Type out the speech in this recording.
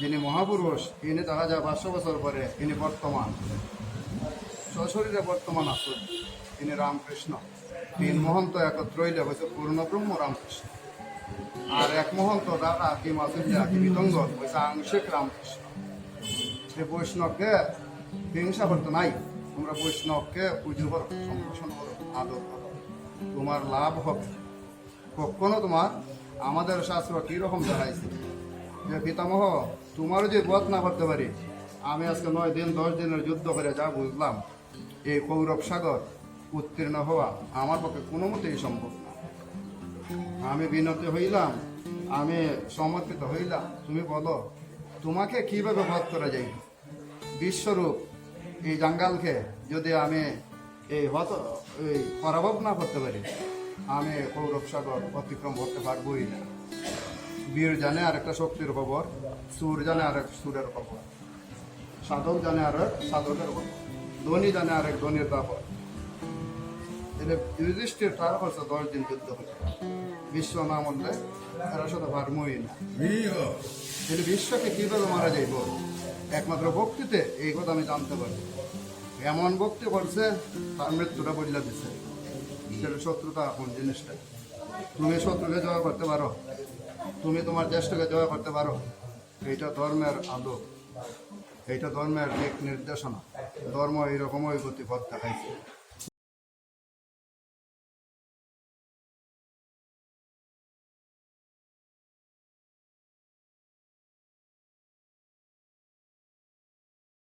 যিনি মহাপুরুষ ইনি দেখা যায় পাঁচশো বছর পরে ইনি বর্তমান। সশরীরে বর্তমান আসুন তিনি রামকৃষ্ণ। তিন মহন্ত একত্র হইলে হয়েছে পূর্ণ ব্রহ্ম রামকৃষ্ণ। আর এক মহন্ত দাদা কি মাসুল্লা কি বিতঙ্গ হয়েছে আংশিক রামকৃষ্ণ। সে বৈষ্ণবকে হিংসা করতে নাই, তোমরা বৈষ্ণবকে পুজো করো, সম্প্রসারণ করো, আদর করো। তোমার লাভ হবে। কখনো তোমার আমাদের শাস্ত্র কীরকম দেখাইছে? পিতামহ, তোমারও যে বধ না করতে পারি, আমি আজকে নয় দিন, দশ দিনের যুদ্ধ করে যা বুঝলাম, এই কৌরব সাগর উত্তীর্ণ হওয়া আমার পক্ষে কোনো মতেই সম্ভব না। আমি বিনতি হইলাম, আমি সমর্পিত হইলাম। তুমি বলো, তোমাকে কীভাবে বধ করা যায়? বিশ্বরূপ, এই জঙ্গালকে যদি আমি এই হত, এই পরাভব না করতে পারি, আমি কৌরব সাগর অতিক্রম করতে পারবোই না। বীর জানে আর একটা শক্তির খবর, সুর জানে আর এক সুরের খবর, সাধক জানে আর এক সাধকের খবর, ধনী জানে আর এক ধনীর ব্যাপার এলে যুধিষ্ঠির তার হচ্ছে দশ দিন যুদ্ধ হচ্ছে বিশ্ব না মরলে এরা সাথে পারমই না। তাহলে বিশ্বকে কীভাবে মারা যাইব? একমাত্র ভক্তিতে, এই কথা আমি জানতে পারি। এমন ভক্তি করছে, তার মৃত্যুটা বদলা দিচ্ছে সেটা শত্রুতা এখন জিনিসটা। তুমি শত্রুকে জয় করতে পারো। তুমি তোমার জ্যেষ্ঠকে জয় করতে পারো। এইটা ধর্মের আলো এইটা ধর্মের দিক নির্দেশনা। ধর্ম এইরকমই গতিপথ দেখাইছে।